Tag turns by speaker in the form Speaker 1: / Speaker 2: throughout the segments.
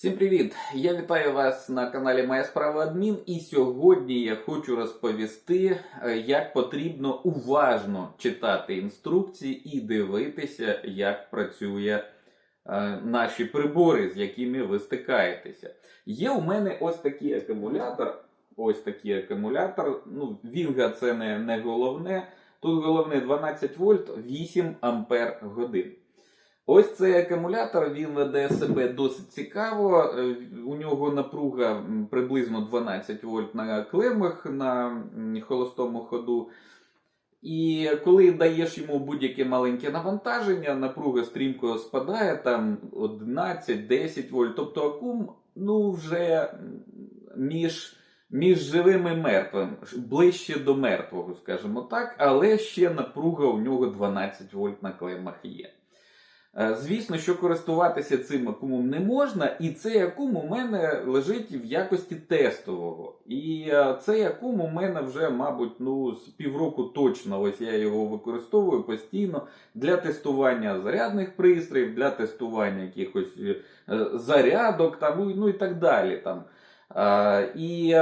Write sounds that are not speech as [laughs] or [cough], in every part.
Speaker 1: Всім привіт! Я вітаю вас на каналі Моя справа Адмін. І сьогодні я хочу розповісти, е, як потрібно уважно читати інструкції і дивитися, як працює е, наші прибори, з якими ви стикаєтеся. Є у мене ось такий акумулятор. Ось такий акумулятор. Ну, Вінга це не, не головне. Тут головне 12 вольт, 8 ампер годин. Ось цей акумулятор він веде себе досить цікаво. Е, У нього напруга приблизно 12 вольт на клемах на холостому ходу. І коли даєш йому будь-яке маленьке навантаження, напруга стрімко спадає там 11-10 вольт. Тобто акум ну, вже між, між живим і мертвим, ближче до мертвого, скажімо так, але ще напруга у нього 12 вольт на клемах є. Е, Звісно, що користуватися цим акумом не можна, і цей акум у мене лежить в якості тестового. І е, цей акум у мене вже, мабуть, ну, з півроку точно. Ось я його використовую постійно для тестування зарядних пристроїв, для тестування якихось е, зарядок, там, ну, і так далі. Там. Е, І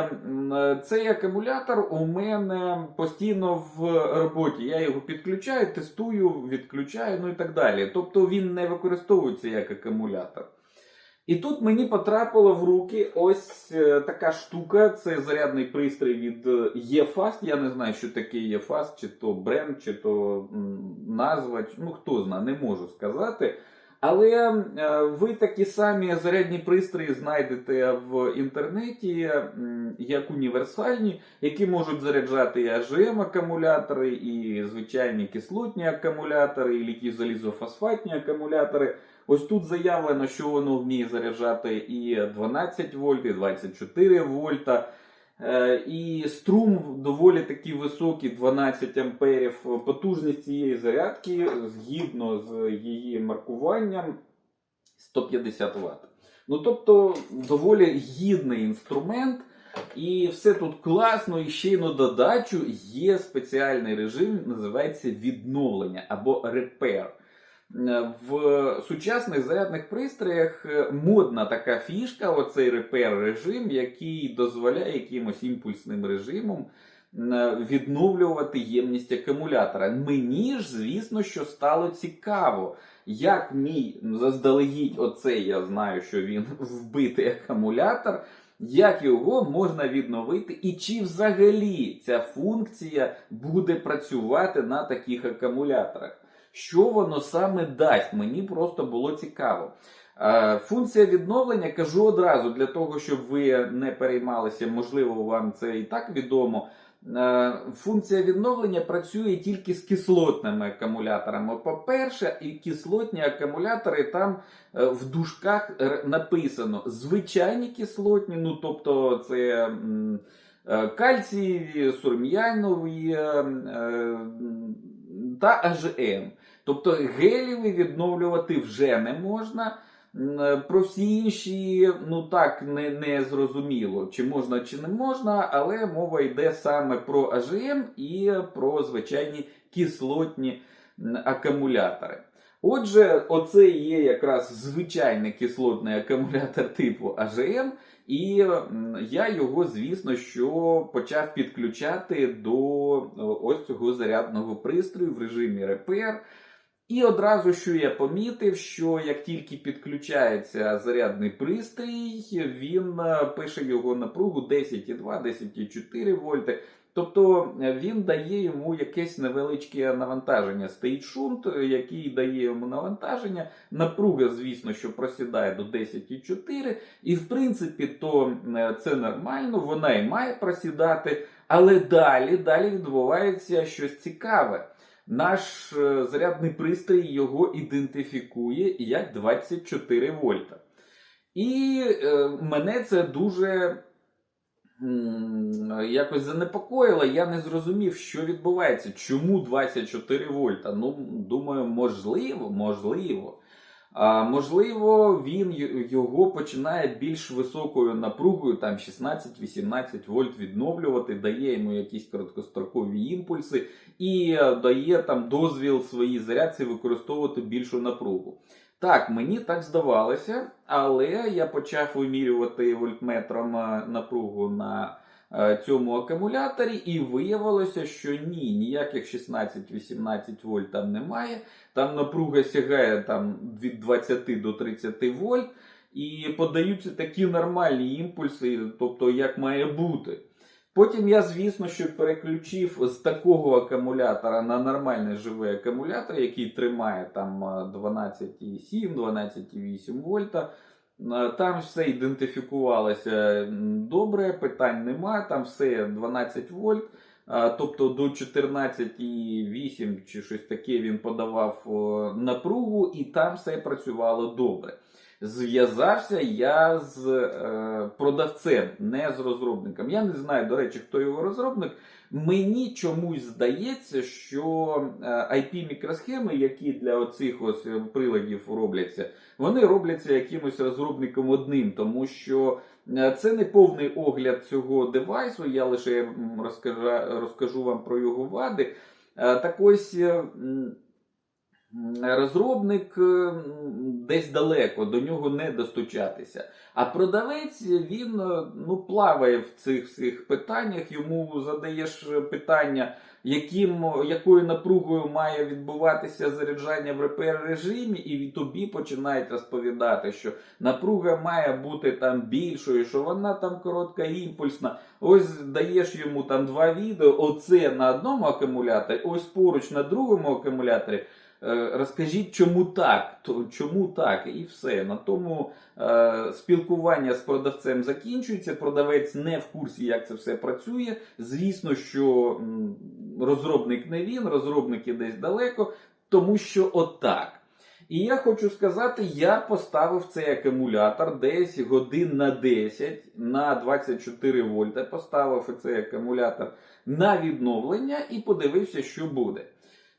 Speaker 1: цей акумулятор у мене постійно в роботі. Я його підключаю, тестую, відключаю, ну і так далі. Тобто він не використовується як акумулятор. І тут мені потрапила в руки ось е, така штука. Це зарядний пристрій від е, eFast. Я не знаю, що таке eFast, чи то бренд, чи то назва. Ну хто знає, не можу сказати. Але е, ви такі самі зарядні пристрої знайдете в інтернеті як універсальні, які можуть заряджати і AGM акумулятори, і звичайні кислотні акумулятори, і літі залізофосфатні акумулятори. Ось тут заявлено, що воно вміє заряджати і 12 вольт, і 24 вольта. Е, І струм доволі таки високий, 12 амперів. Потужність цієї зарядки згідно з її маркуванням 150 Вт. Ну тобто доволі гідний інструмент. І все тут класно, і ще й на додачу є спеціальний режим, називається відновлення або репер. Е, В сучасних зарядних пристроях е, модна така фішка, оцей репер режим, який дозволяє якимось імпульсним режимом е, відновлювати ємність акумулятора. Мені ж, звісно, що стало цікаво, як мій заздалегідь, оцей я знаю, що він [laughs] вбитий акумулятор. Як його можна відновити, і чи взагалі ця функція буде працювати на таких акумуляторах? Що воно саме дасть? Мені просто було цікаво. Е, Функція відновлення кажу одразу для того, щоб ви не переймалися, можливо, вам це і так відомо. Е, Функція відновлення працює тільки з кислотними акумуляторами. По-перше, і кислотні акумулятори там е, в дужках написано звичайні кислотні, ну тобто це кальцієві, сурм'янові та АЖМ. Тобто геліві відновлювати вже не можна. Про всі інші, ну так, не, не зрозуміло, чи можна, чи не можна, але мова йде саме про АЖМ і про звичайні кислотні акумулятори. Отже, оце є якраз звичайний кислотний акумулятор типу АЖМ, і я його, звісно, що почав підключати до ось цього зарядного пристрою в режимі репер. І одразу що я помітив, що як тільки підключається зарядний пристрій, він е, пише його напругу 10,2, 10,4 вольти. Тобто е, він дає йому якесь невеличке навантаження. Стоїть шунт, е, який дає йому навантаження. Напруга, звісно, що просідає до 10,4. І в принципі, то це нормально, вона і має просідати. Але далі, далі відбувається щось цікаве. Наш е, зарядний пристрій його ідентифікує як 24 вольта. І е, мене це дуже якось занепокоїло. Я не зрозумів, що відбувається. Чому 24 вольта? Ну, думаю, можливо, можливо. Можливо, він його починає більш високою напругою, там 16-18 вольт відновлювати, дає йому якісь короткострокові імпульси і е, дає там дозвіл своїй зарядці використовувати більшу напругу. Так, мені так здавалося, але я почав вимірювати вольтметром е, напругу на цьому акумуляторі, і виявилося, що ні, ніяких 16-18 вольт там немає. Там напруга сягає там, від 20 до 30 вольт, і подаються такі нормальні імпульси, тобто як має бути. Потім я, звісно, що переключив з такого акумулятора на нормальний живий акумулятор, який тримає там е, 12,7, 12,8 вольта. Е, Там все ідентифікувалося добре, питань нема, там все 12 вольт. Е, Тобто до 14,8 чи щось таке він подавав напругу, і там все працювало добре. Зв'язався я з е, продавцем, не з розробником. Я не знаю, до речі, хто його розробник. Мені чомусь здається, що е, IP-мікросхеми, які для оцих ось е, приладів робляться, вони робляться якимось розробником одним, тому що е, це не повний огляд цього девайсу. Я лише розкажу, розкажу вам про його вади. Е, Так ось. Е, Розробник е, десь далеко, до нього не достучатися. А продавець він е, ну, плаває в цих всіх питаннях, йому задаєш питання, яким, якою напругою має відбуватися заряджання в РПР режимі, і тобі починають розповідати, що напруга має бути там більшою, що вона там коротка імпульсна. Ось даєш йому там два відео, оце на одному акумуляторі, ось поруч на другому акумуляторі. Е, Розкажіть, чому так, чому так, і все. На тому е, спілкування з продавцем закінчується. Продавець не в курсі, як це все працює. Звісно, що м, розробник не він, розробники десь далеко, тому що отак. І я хочу сказати, я поставив цей акумулятор десь годин на 10 на 24 вольта. Поставив цей акумулятор на відновлення і подивився, що буде.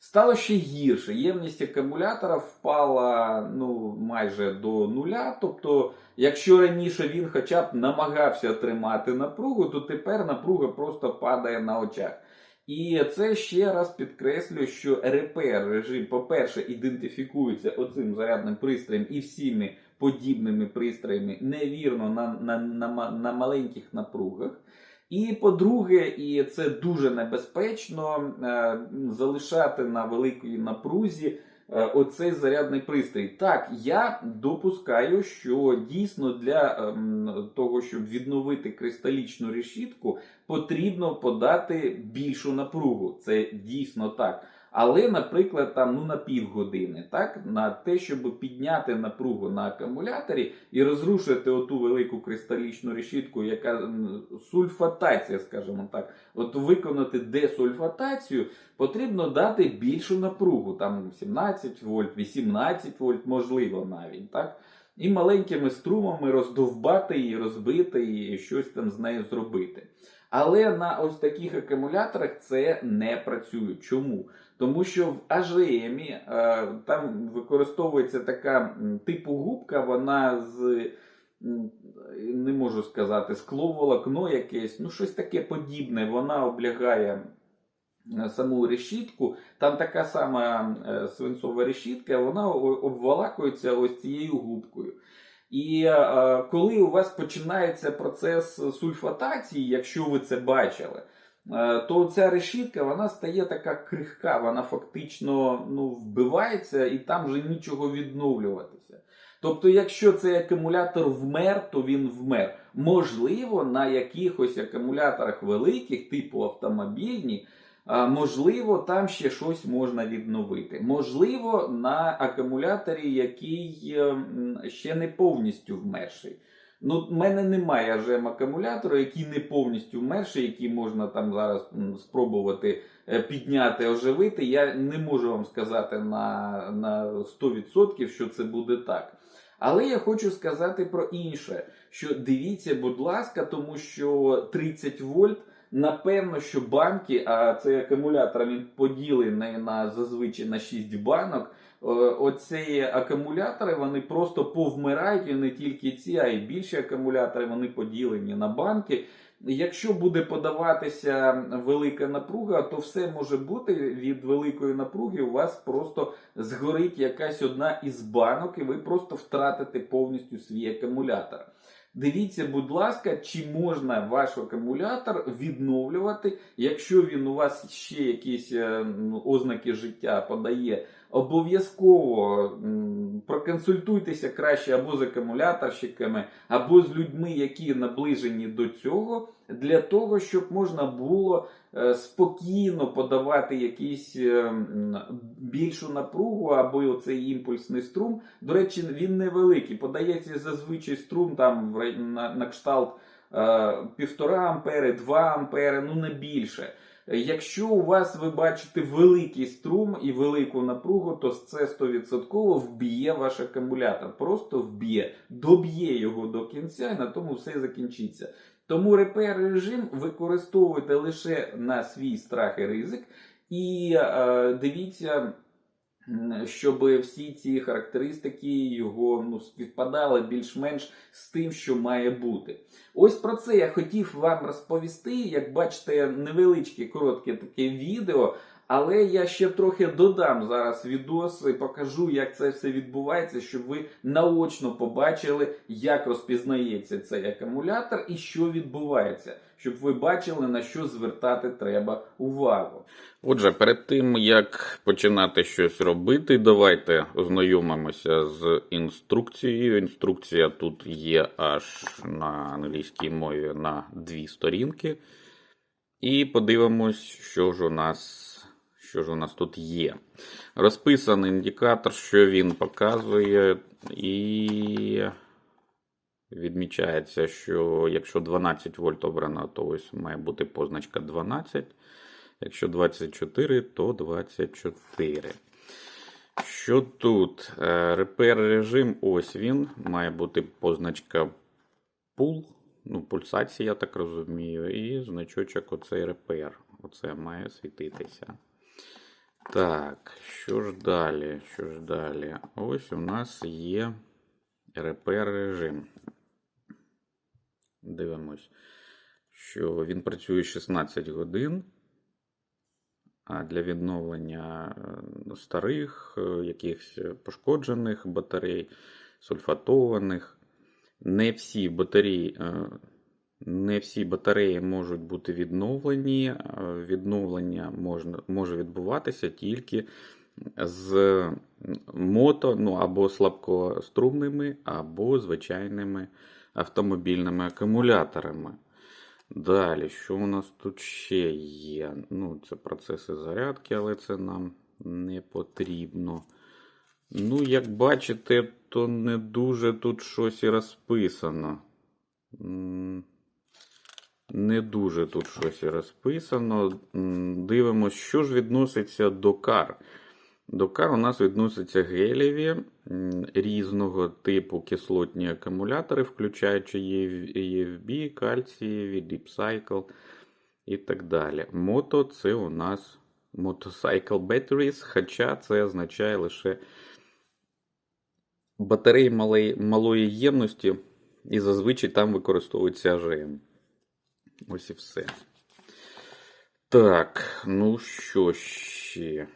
Speaker 1: Стало ще гірше. Ємність акумулятора впала ну, майже до нуля. Тобто, якщо раніше він хоча б намагався тримати напругу, то тепер напруга просто падає на очах. І це ще раз підкреслює, що РПР режим, по-перше, ідентифікується оцим зарядним пристроєм і всіми подібними пристроями невірно на, на, на, на маленьких напругах. І по-друге, і це дуже небезпечно е, залишати на великій напрузі е, оцей зарядний пристрій. Так, я допускаю, що дійсно для ем, того, щоб відновити кристалічну решітку, потрібно подати більшу напругу. Це дійсно так. Але, наприклад, там ну на півгодини, так на те, щоб підняти напругу на акумуляторі і розрушити оту велику кристалічну решітку, яка сульфатація, скажімо так, от виконати десульфатацію, потрібно дати більшу напругу, там 17 вольт, 18 вольт, можливо, навіть так. І маленькими струмами роздовбати її, розбити і щось там з нею зробити. Але на ось таких акумуляторах це не працює. Чому? Тому що в AGM е, там використовується така типу губка, вона з не можу сказати, скловолокно якесь, ну щось таке подібне. Вона облягає е, саму решітку. Там така сама е, свинцова решітка, вона обвалакується ось цією губкою. І коли у вас починається процес сульфатації, якщо ви це бачили, то ця решітка вона стає така крихка, вона фактично ну, вбивається і там вже нічого відновлюватися. Тобто, якщо цей акумулятор вмер, то він вмер. Можливо, на якихось акумуляторах великих, типу автомобільні, Можливо, там ще щось можна відновити. Можливо, на акумуляторі, який е, ще не повністю вмерший. Ну, в мене немає ЖМ акумулятора, який не повністю вмерший, який можна там зараз спробувати е, підняти, оживити. Я не можу вам сказати на, на 100%, що це буде так. Але я хочу сказати про інше: що дивіться, будь ласка, тому що 30 вольт. Напевно, що банки, а цей акумулятор він поділений на зазвичай на 6 банок. Е, Оці акумулятори вони просто повмирають, і не тільки ці, а й більші акумулятори вони поділені на банки. Якщо буде подаватися велика напруга, то все може бути від великої напруги. У вас просто згорить якась одна із банок, і ви просто втратите повністю свій акумулятор. Дивіться, будь ласка, чи можна ваш акумулятор відновлювати, якщо він у вас ще якісь е, ознаки життя подає. Обов'язково проконсультуйтеся краще або з акумуляторщиками, або з людьми, які наближені до цього, для того, щоб можна було е, спокійно подавати якісь е, більшу напругу або оцей імпульсний струм. До речі, він невеликий. Подається зазвичай струм там на, кшталт е, півтора ампери, 2 ампери, ну не більше. Якщо у вас ви бачите великий струм і велику напругу, то це 100% вб'є ваш акумулятор. Просто вб'є, доб'є його до кінця, і на тому все закінчиться. Тому репер режим використовуйте лише на свій страх і ризик. І е, дивіться, щоб всі ці характеристики його ну, співпадали більш-менш з тим, що має бути. Ось про це я хотів вам розповісти. Як бачите, невеличке коротке таке відео. Але я ще трохи додам зараз відос і покажу, як це все відбувається, щоб ви наочно побачили, як розпізнається цей акумулятор і що відбувається, щоб ви бачили, на що звертати треба увагу. Отже, перед тим як починати щось робити, давайте ознайомимося з інструкцією. Інструкція тут є аж на англійській мові на дві сторінки. І подивимось, що ж у нас, що ж у нас тут є. Розписаний індикатор, що він показує, і відмічається, що якщо 12 вольт обрано, то ось має бути позначка 12. Якщо 24, то 24. Що тут? Е, Репер режим, ось він. Має бути позначка пул, ну, пульсація, я так розумію, і значочок оцей репер. Оце має світитися. Так, що ж далі? Що ж далі? Ось у нас є репер режим. Дивимось, що він працює 16 годин. А для відновлення е, старих, е, якихось пошкоджених батарей, сульфатованих. Не всі батареї, е, не всі батареї можуть бути відновлені. Е, Відновлення можна, може відбуватися тільки з мото, ну або слабкострумними, або звичайними автомобільними акумуляторами. Далі, що у нас тут ще є? Ну, це процеси зарядки, але це нам не потрібно. Ну, як бачите, то не дуже тут щось і розписано. Не дуже тут щось розписано. М, Дивимось, що ж відноситься до кар. До кар у нас відносяться гелєві різного типу кислотні акумулятори, включаючи EFB, кальцієві, Deep Cycle і так далі. Мото це у нас Motorcycle Batteries, хоча це означає лише батареї малої ємності, і зазвичай там використовується АЖМ. Ось і все. Так, ну що ще?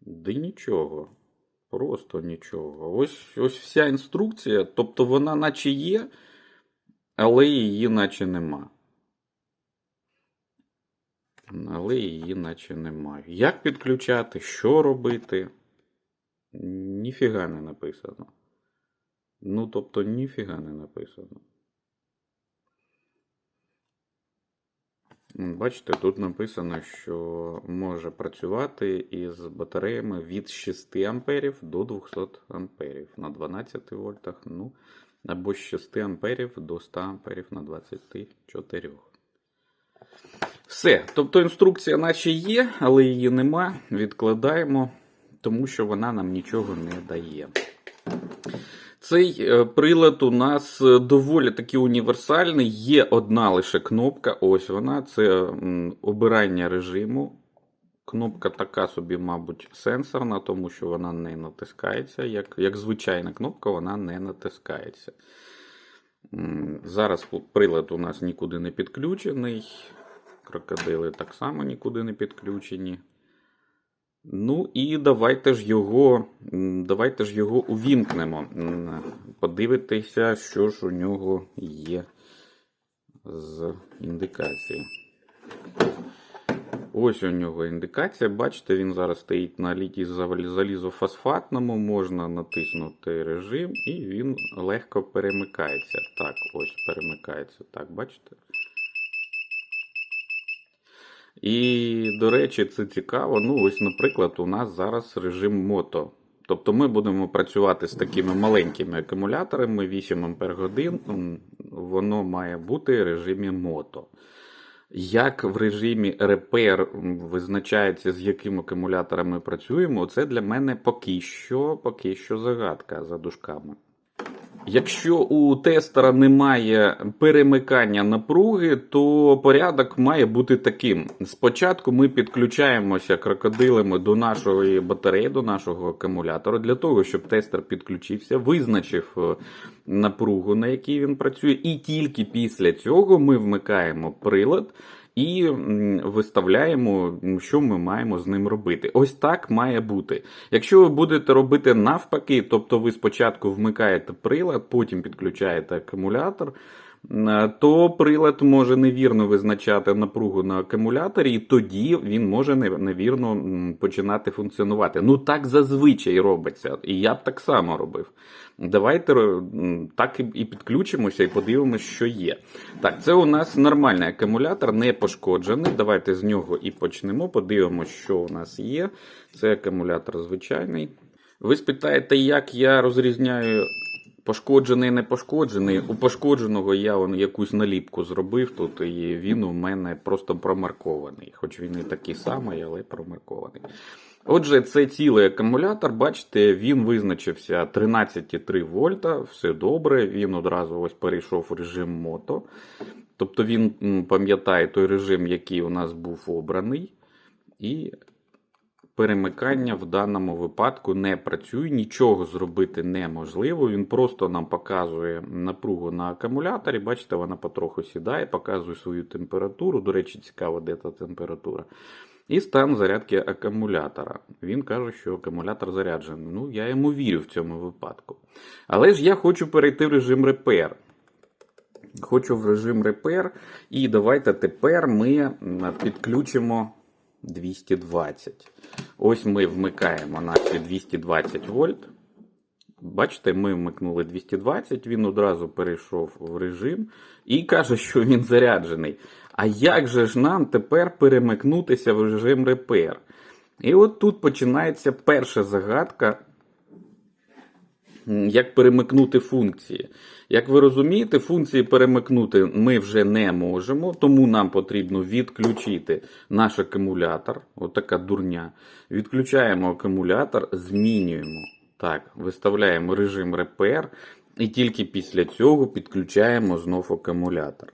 Speaker 1: Да нічого. Просто нічого. Ось, ось вся інструкція. Тобто вона наче є, але її наче нема. Але її наче немає. Як підключати, що робити? Ніфіга не написано. Ну, тобто, ніфіга не написано. Бачите, тут написано, що може працювати із батареями від 6 амперів до 200 амперів на 12 вольтах, ну, або з 6 амперів до 100 амперів на 24. Все. Тобто інструкція наче є, але її нема. Відкладаємо, тому що вона нам нічого не дає. Цей е, прилад у нас е, доволі таки універсальний. Є одна лише кнопка. Ось вона. Це обирання режиму. Кнопка така собі, мабуть, сенсорна, тому що вона не натискається. Як, як звичайна кнопка, вона не натискається. Зараз прилад у нас нікуди не підключений. Крокодили так само нікуди не підключені. Ну і давайте ж його, давайте ж його увімкнемо. Подивитися, що ж у нього є з індикації. Ось у нього індикація. Бачите, він зараз стоїть на літій залізофосфатному. Можна натиснути режим, і він легко перемикається. Так, ось перемикається. Так, бачите? І, до речі, це цікаво. Ну, ось, наприклад, у нас зараз режим мото. Тобто ми будемо працювати з такими маленькими акумуляторами 8 Ампер годин. Воно має бути в режимі мото. Як в режимі репер визначається, з яким акумулятором ми працюємо, це для мене поки що, поки що загадка за дужками. Якщо у тестера немає перемикання напруги, то порядок має бути таким. Спочатку ми підключаємося крокодилами до нашої батареї, до нашого акумулятора, для того, щоб тестер підключився, визначив е, напругу, на якій він працює, і тільки після цього ми вмикаємо прилад. І виставляємо, що ми маємо з ним робити. Ось так має бути. Якщо ви будете робити навпаки, тобто ви спочатку вмикаєте прилад, потім підключаєте акумулятор, то прилад може невірно визначати напругу на акумуляторі, і тоді він може невірно починати функціонувати. Ну так зазвичай робиться, і я б так само робив. Давайте так і і підключимося і подивимося, що є. Так, це у нас нормальний акумулятор, не пошкоджений. Давайте з нього і почнемо. Подивимося, що у нас є. Це акумулятор звичайний. Ви спитаєте, як я розрізняю пошкоджений не пошкоджений. У пошкодженого я вон, якусь наліпку зробив тут, і він у мене просто промаркований. Хоч він і такий самий, але промаркований. Отже, це цілий акумулятор, бачите, він визначився 13,3 вольта, все добре. Він одразу ось перейшов в режим мото. Тобто він пам'ятає той режим, який у нас був обраний. І перемикання в даному випадку не працює, нічого зробити неможливо. Він просто нам показує напругу на акумуляторі. Бачите, вона потроху сідає, показує свою температуру. До речі, цікаво, де та температура. І стан зарядки акумулятора. Він каже, що акумулятор заряджений. Ну, я йому вірю в цьому випадку. Але ж я хочу перейти в режим репер. Хочу в режим репер. І давайте тепер ми підключимо 220. Ось ми вмикаємо наші 220 вольт. Бачите, ми вмикнули 220, він одразу перейшов в режим і каже, що він заряджений. А як же ж нам тепер перемикнутися в режим репер? І от тут починається перша загадка, як перемикнути функції. Як ви розумієте, функції перемикнути ми вже не можемо, тому нам потрібно відключити наш акумулятор. Отака дурня. Відключаємо акумулятор, змінюємо. Так, виставляємо режим репер, і тільки після цього підключаємо знов акумулятор.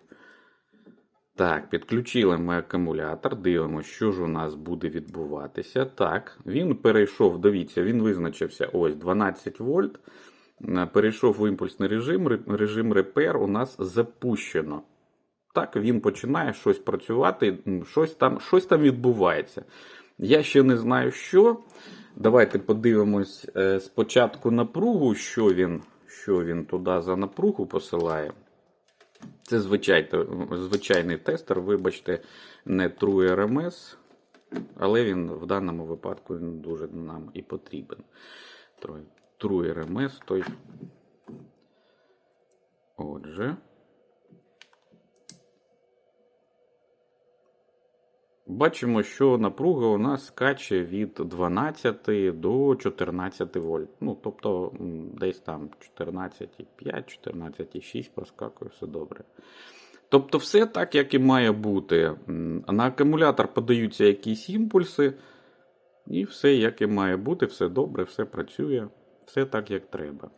Speaker 1: Так, підключили ми акумулятор, дивимося, що ж у нас буде відбуватися. Так, він перейшов, дивіться, він визначився ось 12 вольт. Е, Перейшов в імпульсний режим, режим репер у нас запущено. Так, він починає щось працювати, щось там, щось там відбувається. Я ще не знаю, що. Давайте подивимось е, спочатку напругу, що він, що він туди за напругу посилає. Це звичайний тестер, вибачте, не True RMS, але він в даному випадку він дуже нам і потрібен. True RMS той. Отже. Бачимо, що напруга у нас скаче від 12 до 14 вольт. Ну, тобто десь там 14,5, 14,6 проскакує, все добре. Тобто, все так, як і має бути. На акумулятор подаються якісь імпульси, і все як і має бути, все добре, все працює, все так, як треба.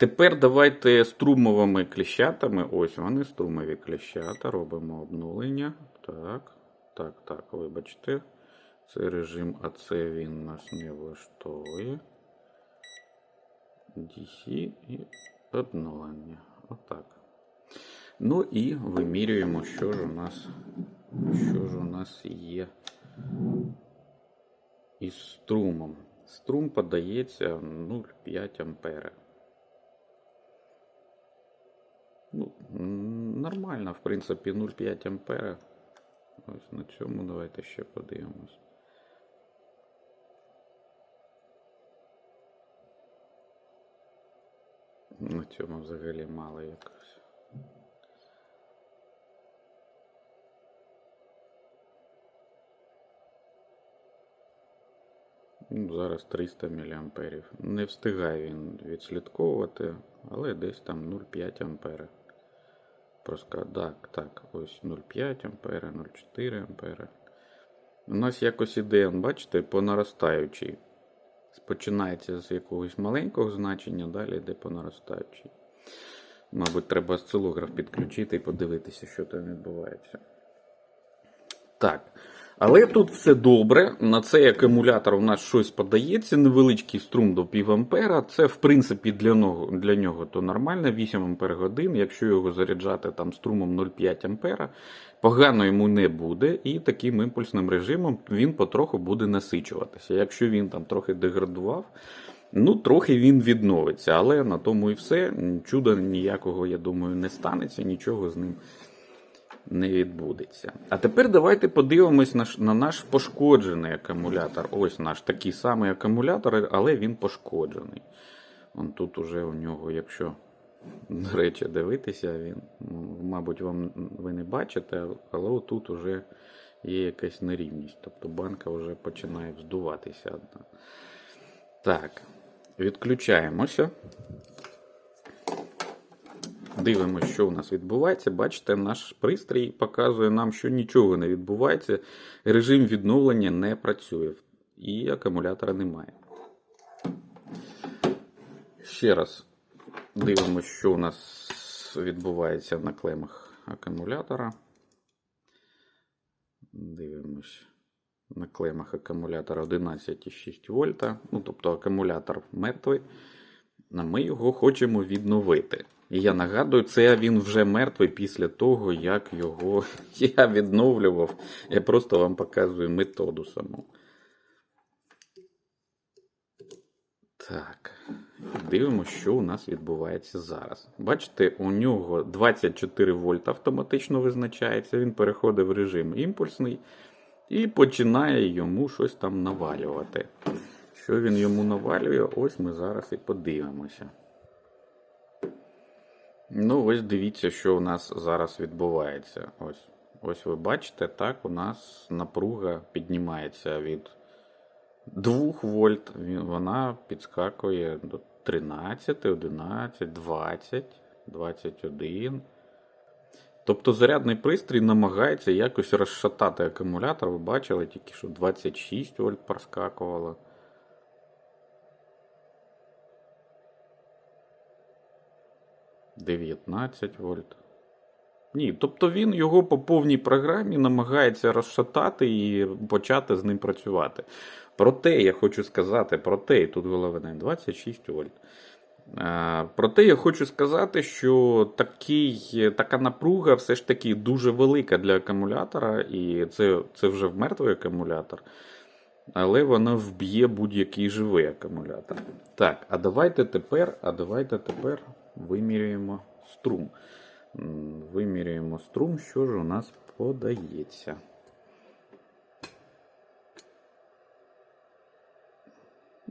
Speaker 1: Тепер давайте струмовими кліщатами. Ось вони, струмові кліщата. Робимо обнулення. Так, так, так, вибачте. Цей режим АЦ він нас не влаштовує. DC і обнулення. Отак. Ну і вимірюємо, що ж у нас, що ж у нас є із струмом. Струм подається 0,5 ампера. Ну, м, нормально, в принципі, 0,5 ампера. Ось на цьому давайте ще подивимось. На цьому взагалі мало якось. Ну, зараз 300 мА. Не встигає він відслідковувати, але десь там 0,5 ампера. Проска... Так, так, ось 0,5 ампера, 0,4 ампера. У нас якось іде, бачите, по наростаючій. Починається з якогось маленького значення, далі йде по наростаючій. Мабуть, треба осцилограф підключити і подивитися, що там відбувається. Так. Але тут все добре. На цей акумулятор у нас щось подається, невеличкий струм до пів ампера. Це, в принципі, для нього, для нього то нормально, 8 ампер годин. Якщо його заряджати там струмом 0,5 ампера, погано йому не буде, і таким імпульсним режимом він потроху буде насичуватися. Якщо він там трохи деградував, ну трохи він відновиться, але на тому і все. Чуда ніякого, я думаю, не станеться, нічого з ним не відбудеться. А тепер давайте подивимось на, на наш пошкоджений акумулятор. Ось наш такий самий акумулятор, але він пошкоджений. Он тут уже у нього, якщо до речі, дивитися, він, мабуть, вам ви не бачите, але отут уже є якась нерівність. Тобто банка вже починає вздуватися. Так, відключаємося. Дивимося, що у нас відбувається. Бачите, наш пристрій показує нам, що нічого не відбувається. Режим відновлення не працює. І акумулятора немає. Ще раз дивимося, що у нас відбувається на клемах акумулятора. Дивимось на клемах акумулятора 11,6 вольта. Ну, тобто акумулятор мертвий. Ми його хочемо відновити. І я нагадую, це він вже мертвий після того, як його [laughs] я відновлював. Я просто вам показую методу саму. Так. Дивимося, що у нас відбувається зараз. Бачите, у нього 24 вольта автоматично визначається. Він переходить в режим імпульсний і починає йому щось там навалювати. Що він йому навалює, ось ми зараз і подивимося. Ну, ось дивіться, що у нас зараз відбувається. Ось ось ви бачите, так, у нас напруга піднімається від 2 вольт. Вона підскакує до 13, 11, 20, 21. Тобто зарядний пристрій намагається якось розшатати акумулятор. Ви бачили тільки, що 26 вольт проскакувало. Дев'ятнадцять вольт. Ні, тобто він його по повній програмі намагається розшатати і почати з ним працювати. Проте я хочу сказати, проте, і тут головне 26 вольт. Е, Проте я хочу сказати, що такий, така напруга все ж таки дуже велика для акумулятора, і це, це вже в мертвий акумулятор. Але вона вб'є будь-який живий акумулятор. Так, а давайте тепер, а давайте тепер вимірюємо струм. Вимірюємо струм, що ж у нас подається.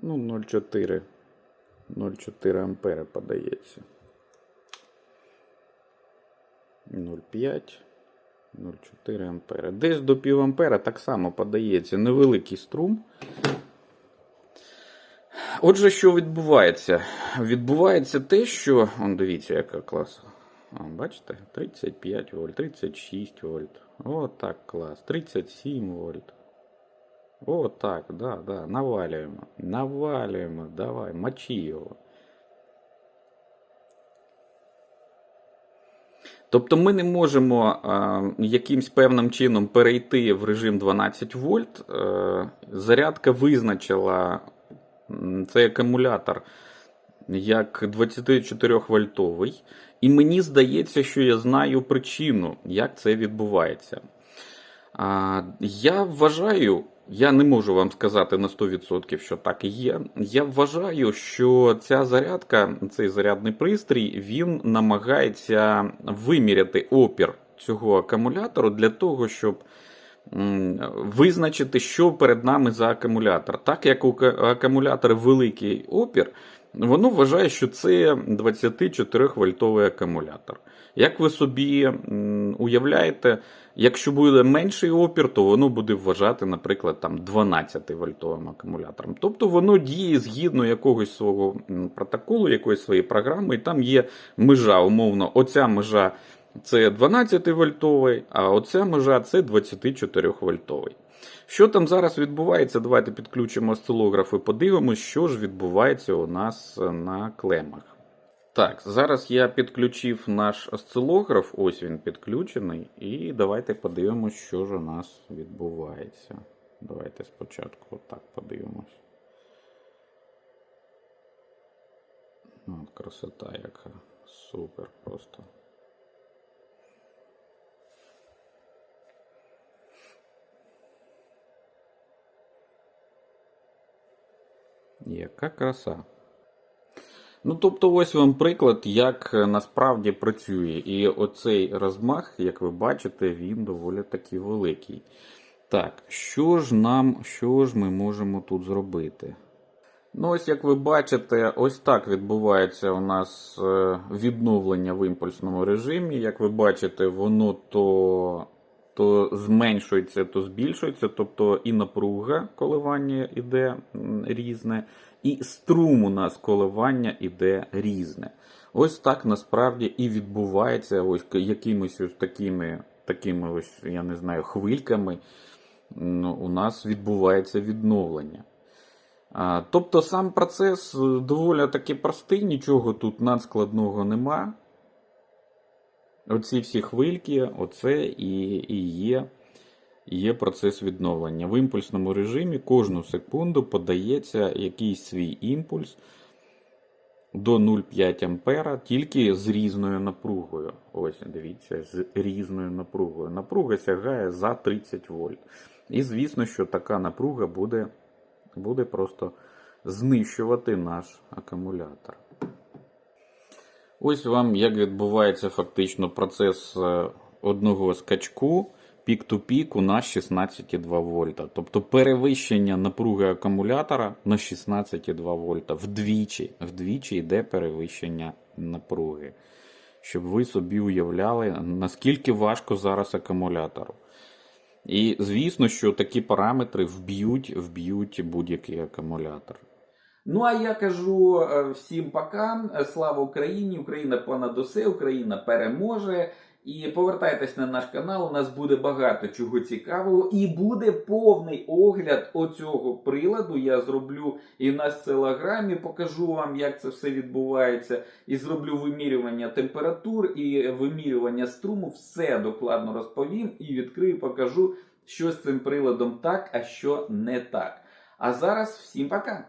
Speaker 1: Ну, 0,4. 0,4 ампера подається. 0,5. 0,4 ампера. Десь до пів ампера так само подається невеликий струм. Отже, що відбувається? Відбувається те, що. Он дивіться, яка класа. Бачите? 35 вольт, 36 вольт. О, так, клас. 37 вольт. О, так, да, да. Навалюємо. Навалюємо. Давай, мочи його. Тобто ми не можемо а, якимсь певним чином перейти в режим 12 вольт. Е, зарядка визначила цей акумулятор як 24 вольтовий, і мені здається, що я знаю причину, як це відбувається. Я вважаю, я не можу вам сказати на 100%, що так і є. Я вважаю, що ця зарядка, цей зарядний пристрій, він намагається виміряти опір цього акумулятору для того, щоб визначити, що перед нами за акумулятор. Так як у акумулятора великий опір, воно вважає, що це 24 вольтовий акумулятор. Як ви собі уявляєте, якщо буде менший опір, то воно буде вважати, наприклад, там 12 вольтовим акумулятором. Тобто воно діє згідно якогось свого протоколу, якоїсь своєї програми, і там є межа, умовно, оця межа це 12 вольтовий, а оця межа це 24 вольтовий. Що там зараз відбувається? Давайте підключимо осцилограф і подивимось, що ж відбувається у нас на клемах. Так, зараз я підключив наш осцилограф, ось він підключений, і давайте подивимось, що ж у нас відбувається. Давайте спочатку так подивимось. Ну, от красота яка. Супер просто. Яка краса. Ну, тобто, ось вам приклад, як е, насправді працює. І оцей розмах, як ви бачите, він доволі таки великий. Так, що ж нам, що ж ми можемо тут зробити? Ну, ось як ви бачите, ось так відбувається у нас е, відновлення в імпульсному режимі. Як ви бачите, воно то, то зменшується, то збільшується, тобто і напруга коливання іде різне, і струм у нас коливання іде різне. Ось так насправді і відбувається ось якимись ось такими, такими ось, я не знаю, хвильками. У нас відбувається відновлення. Тобто сам процес е, доволі таки простий, нічого тут надскладного нема. Оці всі хвильки, оце і, і є, є процес відновлення. В імпульсному режимі кожну секунду подається якийсь свій імпульс до 0,5 ампера тільки з різною напругою. Ось, дивіться, з різною напругою. Напруга сягає за 30 вольт. І звісно, що така напруга буде буде просто знищувати наш акумулятор. Ось вам як відбувається фактично процес е, одного скачку пік-ту-піку на 16,2 вольта. Тобто перевищення напруги акумулятора на 16,2 вольта. Вдвічі, вдвічі йде перевищення напруги. Щоб ви собі уявляли, наскільки важко зараз акумулятору. І звісно, що такі параметри вб'ють, вб'ють будь-який акумулятор. Ну а я кажу е, всім пока. Е, Слава Україні! Україна понад усе, Україна переможе. І повертайтесь на наш канал. У нас буде багато чого цікавого, і буде повний огляд оцього приладу. Я зроблю і на сцелограмі, покажу вам, як це все відбувається. І зроблю вимірювання температур і вимірювання струму. Все докладно розповім і відкрию, покажу, що з цим приладом так, а що не так. А зараз всім пока!